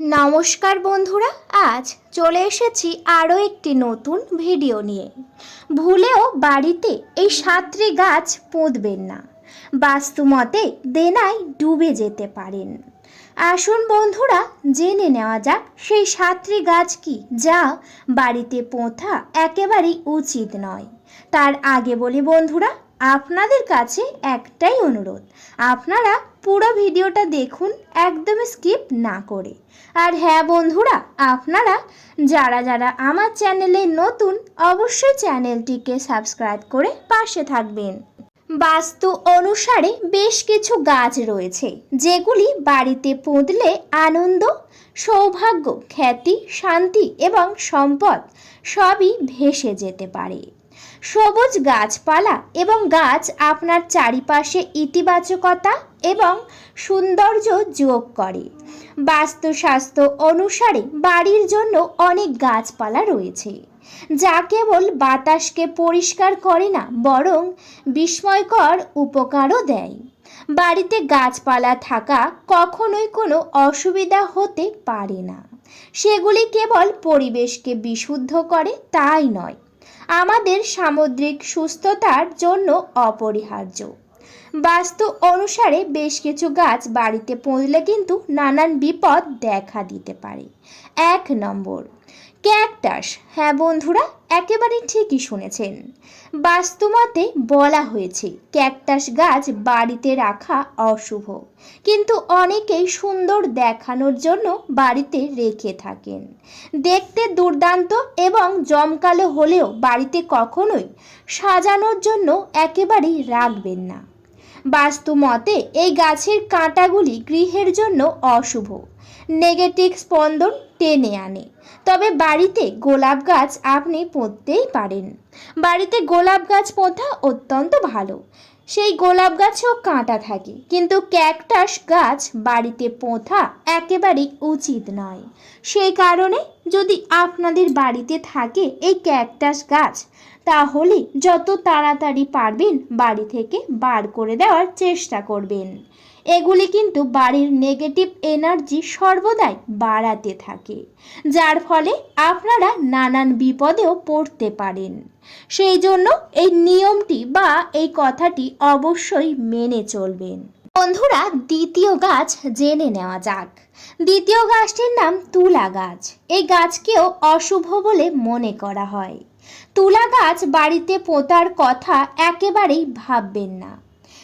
নমস্কার বন্ধুরা, আজ চলে এসেছি আরও একটি নতুন ভিডিও নিয়ে। ভুলেও বাড়িতে এই সাতটি গাছ পুঁতবেন না। বাস্তুমতে দেনায় ডুবে যেতে পারেন। আসুন বন্ধুরা, জেনে নেওয়া যাক সেই সাতটি গাছ কি, যা বাড়িতে পোঁথা একেবারেই উচিত নয়। তার আগে বলি বন্ধুরা, আপনাদের কাছে একটাই অনুরোধ, আপনারা পুরো ভিডিওটা দেখুন একদম স্কিপ না করে। আর হ্যাঁ বন্ধুরা, আপনারা যারা যারা আমার চ্যানেলে নতুন, অবশ্যই চ্যানেলটিকে সাবস্ক্রাইব করে পাশে থাকবেন। বাস্তু অনুসারে বেশ কিছু গাছ রয়েছে, যেগুলি বাড়িতে পুঁতলে আনন্দ, সৌভাগ্য, খ্যাতি, শান্তি এবং সম্পদ সবই ভেসে যেতে পারে। সবুজ গাছপালা এবং গাছ আপনার চারিপাশে ইতিবাচকতা এবং সৌন্দর্য যোগ করে। বাস্তুশাস্ত্র অনুসারে বাড়ির জন্য অনেক গাছপালা রয়েছে, যা কেবল বাতাসকে পরিষ্কার করে না, বরং বিস্ময়কর উপকারও দেয়। বাড়িতে গাছপালা থাকা কখনোই কোনো অসুবিধা হতে পারে না। সেগুলি কেবল পরিবেশকে বিশুদ্ধ করে, তাই নয় আমাদের সামুদ্রিক সুস্থতার জন্য অপরিহার্য। বাস্তু অনুসারে বেশ কিছু গাছ বাড়িতে পড়লে কিন্তু নানান বিপদ দেখা দিতে পারে। এক নম্বর, ক্যাকটাস। হ্যাঁ বন্ধুরা একেবারে ঠিকই শুনেছেন। বাস্তুমতে বলা হয়েছে, ক্যাকটাস গাছ বাড়িতে রাখা অশুভ। কিন্তু অনেকেই সুন্দর দেখানোর জন্য বাড়িতে রেখে থাকেন। দেখতে দুর্দান্ত এবং জমকালো হলেও বাড়িতে কখনোই সাজানোর জন্য একেবারেই রাখবেন না। বাস্তু মতে এই গাছের কাঁটাগুলি গৃহের জন্য অশুভ। নেগেটিভ স্পন্দন টেনে আনে। তবে বাড়িতে গোলাপ গাছ আপনি পুঁততেই পারেন। বাড়িতে গোলাপ গাছ পোঁতা অত্যন্ত ভালো। সেই গোলাপ গাছেও কাঁটা থাকে। কিন্তু ক্যাকটাস গাছ বাড়িতে পোঁথা একেবারেই উচিত নয়। সেই কারণে যদি আপনাদের বাড়িতে থাকে এই ক্যাকটাস গাছ, তাহলে যত তাড়াতাড়ি পারবেন বাড়ি থেকে বার করে দেওয়ার চেষ্টা করবেন। এগুলি কিন্তু বাড়ির নেগেটিভ এনার্জি সর্বদাই বাড়াতে থাকে, যার ফলে আপনারা নানান বিপদেও পড়তে পারেন। সেই জন্য এই নিয়মটি এই কথাটি অবশ্যই মেনে চলবেন। বন্ধুরা, দ্বিতীয় গাছ জেনে নেওয়া যাক। দ্বিতীয় গাছটির নাম তুলা গাছ। এই গাছকেও অশুভ বলে মনে করা হয়। তুলা গাছ বাড়িতে পোতার কথা একেবারেই ভাববেন না।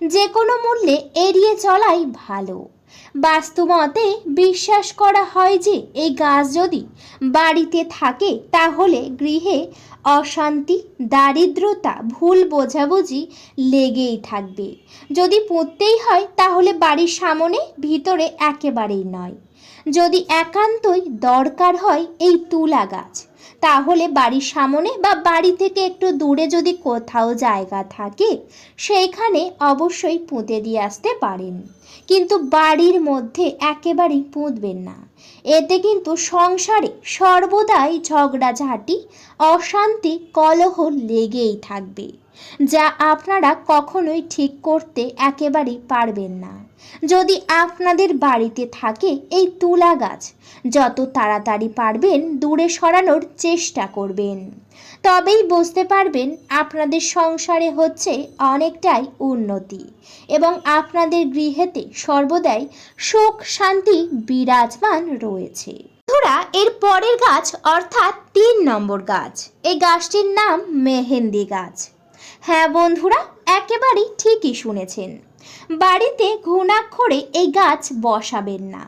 যে কোনো মূল্যে এড়িয়ে চলাই ভালো। বাস্তুমতে বিশ্বাস করা হয় যে এই গাছ যদি বাড়িতে থাকে, তাহলে গৃহে অশান্তি, দারিদ্রতা, ভুল বোঝাবুঝি লেগেই থাকবে। যদি পুঁততেই হয়, তাহলে বাড়ির সামনে, ভিতরে একেবারেই নয়। যদি একান্তই দরকার হয় এই তুলা গাছ, তাহলে বাড়ির সামনে বা বাড়ি থেকে একটু দূরে যদি কোথাও জায়গা থাকে, সেইখানে অবশ্যই পুঁতে দিয়ে আসতে পারেন। কিন্তু বাড়ির মধ্যে একেবারেই পুঁতবেন না। এতে কিন্তু সংসারে সর্বদাই ঝগড়াঝাঁটি, অশান্তি, কলহ লেগেই থাকবে, যা আপনারা কখনোই ঠিক করতে একেবারেই পারবেন না। যদি আপনাদের বাড়িতে থাকে এই তুলা গাছ, যত তাড়াতাড়ি পারবেন দূরে সরানোর চেষ্টা করবেন। তবেই বুঝতে পারবেন আপনাদের সংসারে হচ্ছে অনেকটাই উন্নতি এবং আপনাদের গৃহেতে সর্বদাই সুখ, শান্তি, বিরাজমান রয়েছে। বন্ধুরা, এর পরের গাছ অর্থাৎ তিন নম্বর গাছ। এই গাছটির নাম মেহেন্দি গাছ। হ্যাঁ বন্ধুরা, একেবারেই ঠিকই শুনেছেন। বাড়িতে ঘুণাক্ষরে এই গাছ বসাবেন না।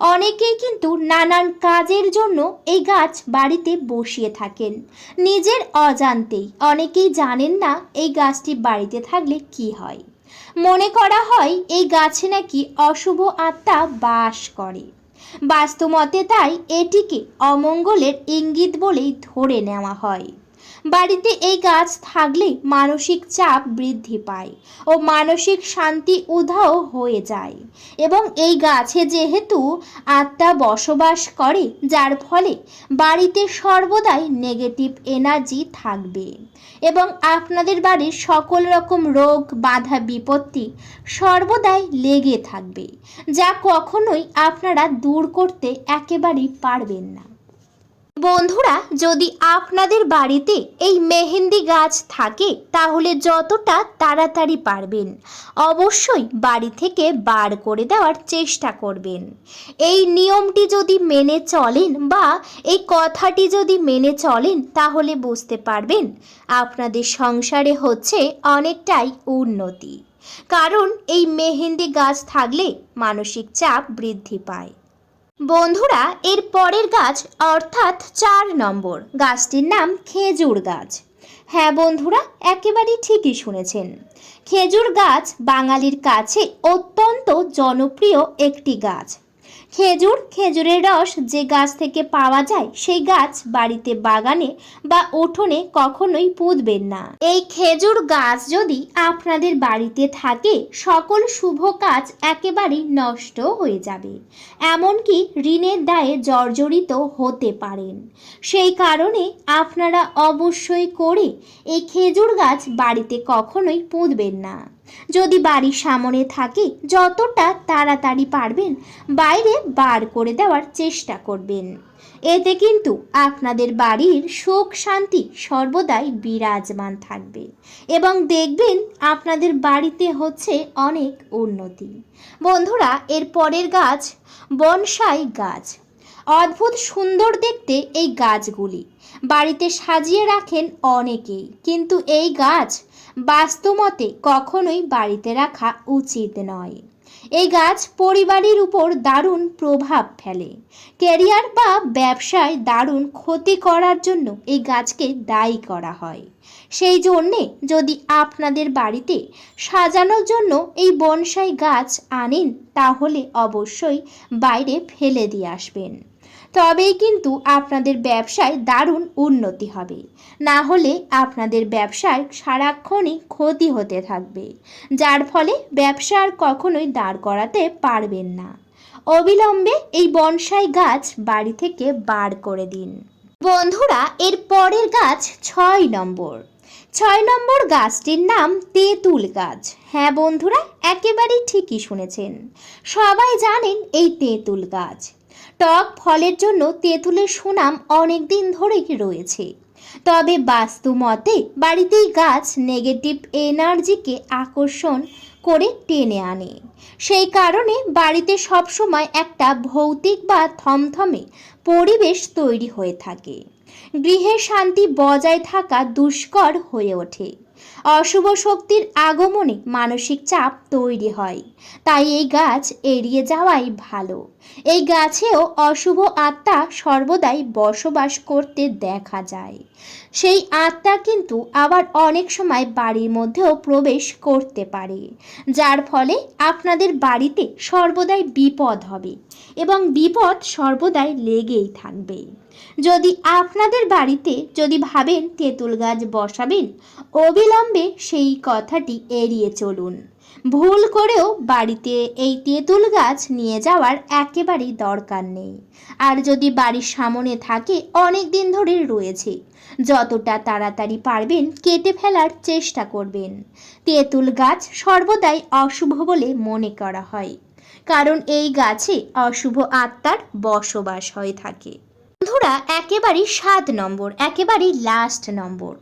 অনেকেই কিন্তু নানান কাজের জন্য এই গাছ বাড়িতে বসিয়ে থাকেন। নিজের অজান্তেই অনেকেই জানেন না এই গাছটি বাড়িতে থাকলে কি হয়। মনে করা হয় এই গাছে নাকি অশুভ আত্মা বাস করে। বাস্তুমতে তাই এটিকে অমঙ্গলের ইঙ্গিত বলেই ধরে নেওয়া হয়। বাড়িতে এই গাছ থাকলে মানসিক চাপ বৃদ্ধি পায় ও মানসিক শান্তি উধাও হয়ে যায়। এবং এই গাছে যেহেতু আত্মা বসবাস করে, যার ফলে বাড়িতে সর্বদাই নেগেটিভ এনার্জি থাকবে। এবং আপনাদের বাড়ির সকল রকম রোগ, বাধা, বিপত্তি সর্বদাই লেগে থাকবে, যা কখনোই আপনারা দূর করতে একেবারেই পারবেন না। বন্ধুরা, যদি আপনাদের বাড়িতে এই মেহেন্দি গাছ থাকে, তাহলে যতটা তাড়াতাড়ি পারবেন। অবশ্যই বাড়ি থেকে বার করে দেওয়ার চেষ্টা করবেন। এই নিয়মটি যদি মেনে চলেন বা এই কথাটি যদি মেনে চলেন, তাহলে বুঝতে পারবেন আপনাদের সংসারে হচ্ছে অনেকটাই উন্নতি। কারণ এই মেহেন্দি গাছ থাকলে মানসিক চাপ বৃদ্ধি পায়। বন্ধুরা, এর পরের গাছ অর্থাৎ চার নম্বর। গাছটির নাম খেজুর গাছ। হ্যাঁ বন্ধুরা, একেবারেই ঠিকই শুনেছেন। খেজুর গাছ বাঙালির কাছে অত্যন্ত জনপ্রিয় একটি গাছ। খেজুর, খেজুরের রস যে গাছ থেকে পাওয়া যায়, সেই গাছ বাড়িতে বাগানে বা উঠোনে কখনোই পুঁতবেন না। এই খেজুর গাছ যদি আপনাদের বাড়িতে থাকে, সকল শুভ কাজ একেবারেই নষ্ট হয়ে যাবে। এমনকি ঋণের দায়ে জর্জরিত হতে পারেন। সেই কারণে আপনারা অবশ্যই করে এই খেজুর গাছ বাড়িতে কখনোই পুঁতবেন না। যদি বাড়ির সামনে থাকে, যতটা তাড়াতাড়ি পারবেন, বাইরে বার করে দেওয়ার চেষ্টা করবেন। এতে কিন্তু আপনাদের বাড়ির সুখ শান্তি সর্বদাই বিরাজমান থাকবে এবং দেখবেন আপনাদের বাড়িতে হচ্ছে অনেক উন্নতি। বন্ধুরা, এর পরের গাছ বনসাই গাছ। অদ্ভুত সুন্দর দেখতে এই গাছগুলি। বাড়িতে সাজিয়ে রাখেন অনেকেই, কিন্তু এই গাছ বাস্তুমতে কখনোই বাড়িতে রাখা উচিত নয়। এই গাছ পরিবারের উপর দারুণ প্রভাব ফেলে। ক্যারিয়ার বা ব্যবসায় দারুণ ক্ষতি করার জন্য এই গাছকে দায়ী করা হয়। সেই জন্যে যদি আপনাদের বাড়িতে সাজানোর জন্য এই বনসাই গাছ আনেন, তাহলে অবশ্যই বাইরে ফেলে দিয়ে আসবেন। তবেই কিন্তু আপনাদের ব্যবসায় দারুণ উন্নতি হবে। না হলে আপনাদের ব্যবসায় সারাক্ষণই ক্ষতি হতে থাকবে, যার ফলে ব্যবসা আর কখনোই দাঁড় করাতে পারবেন না। অবিলম্বে এই বনসাই গাছ বাড়ি থেকে বার করে দিন। বন্ধুরা, এর পরের গাছ ছয় নম্বর। ছয় নম্বর গাছটির নাম তেঁতুল গাছ। হ্যাঁ বন্ধুরা, একেবারেই ঠিকই শুনেছেন। সবাই জানেন এই তেঁতুল গাছ। টক ফলের জন্য তেঁতুলের সুনাম অনেক দিন ধরেই রয়েছে। তবে বাস্তু মতে বাড়িতেই গাছ নেগেটিভ এনার্জিকে আকর্ষণ করে টেনে আনে। সেই কারণে বাড়িতে সবসময় একটা ভৌতিক বা থমথমে পরিবেশ তৈরি হয়ে থাকে। গৃহে শান্তি বজায় থাকা দুষ্কর হয়ে ওঠে। অশুভ শক্তির আগমনে মানসিক চাপ তৈরি হয়। তাই এই গাছ এড়িয়ে যাওয়াই ভালো। এই গাছেও অশুভ আত্মা সর্বদাই বসবাস করতে দেখা যায়। সেই আত্মা কিন্তু আবার অনেক সময় বাড়ির মধ্যেও প্রবেশ করতে পারে, যার ফলে আপনাদের বাড়িতে সর্বদাই বিপদ হবে এবং বিপদ সর্বদাই লেগেই থাকবে। যদি আপনাদের বাড়িতে যদি ভাবেন তেঁতুল গাছ বসাবেন, অবিলম্বে সেই কথাটি এড়িয়ে চলুন। ভুল করেও বাড়িতে এই তেঁতুল গাছ নিয়ে যাওয়ার একেবারেই দরকার নেই। আর যদি বাড়ির সামনে থাকে, অনেক দিন ধরে রয়েছে। যতটা তাড়াতাড়ি পারবেন কেটে ফেলার চেষ্টা করবেন। তেঁতুল গাছ সর্বদাই অশুভ বলে মনে করা হয়। কারণ এই গাছে অশুভ আত্মার বসবাস হয়ে থাকে। বন্ধুরা, একেবারেই সাত নম্বর, একেবারেই লাস্ট নম্বর।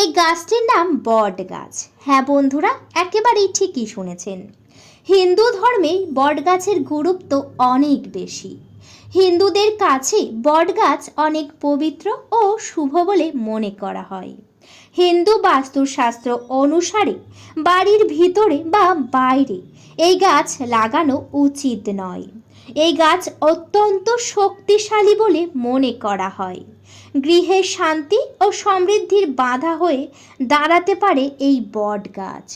এই গাছটির নাম বট গাছ। হ্যাঁ বন্ধুরা, একেবারেই ঠিকই শুনেছেন। হিন্দু ধর্মে বট গাছের গুরুত্ব অনেক বেশি। হিন্দুদের কাছে বট গাছ অনেক পবিত্র ও শুভ বলে মনে করা হয়। হিন্দু বাস্তুশাস্ত্র অনুসারে বাড়ির ভিতরে বা বাইরে এই গাছ লাগানো উচিত নয়। এই গাছ অত্যন্ত শক্তিশালী বলে মনে করা হয়। গৃহে শান্তি ও সমৃদ্ধির বাধা হয়ে দাঁড়াতে পারে এই বট গাছ।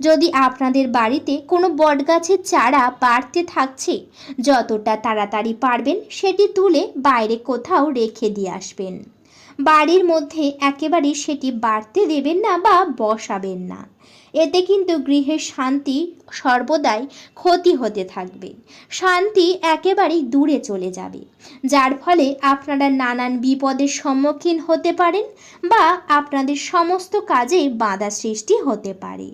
যদি আপনাদের বাড়িতে কোনো বট গাছের চারা বাড়তে থাকছে, যতটা তাড়াতাড়ি পারবেন সেটি তুলে বাইরে কোথাও রেখে দিয়ে আসবেন। বাড়ির মধ্যে একেবারে সেটি বাড়তে দেবেন না বা বসাবেন না। এতে কিন্তু গৃহের শান্তি সর্বদাই ক্ষতি হতে থাকবে। শান্তি একেবারেই দূরে চলে যাবে। যার ফলে আপনারা নানান বিপদের সম্মুখীন হতে পারেন বা আপনাদের সমস্ত কাজে বাধা সৃষ্টি হতে পারে।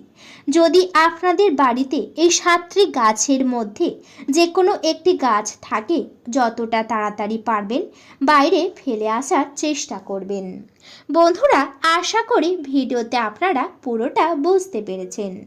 যদি আপনাদের বাড়িতে এই সাতটি গাছের মধ্যে যে কোনো একটি গাছ থাকে, যতটা তাড়াতাড়ি পারবেন, বাইরে ফেলে আসার চেষ্টা করবেন। বন্ধুরা, আশা করি ভিডিওতে আপনারা পুরোটা বুঝতে পেরেছেন।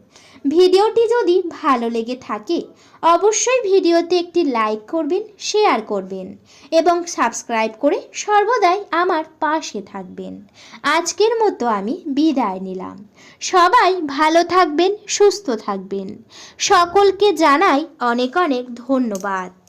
ভিডিওটি যদি ভালো লেগে থাকে, অবশ্যই ভিডিওতে একটি লাইক করবেন, শেয়ার করবেন এবং সাবস্ক্রাইব করে সর্বদাই আমার পাশে থাকবেন। আজকের মতো আমি বিদায় নিলাম। সবাই ভালো থাকবেন, সুস্থ থাকবেন। সকলকে জানাই অনেক অনেক ধন্যবাদ।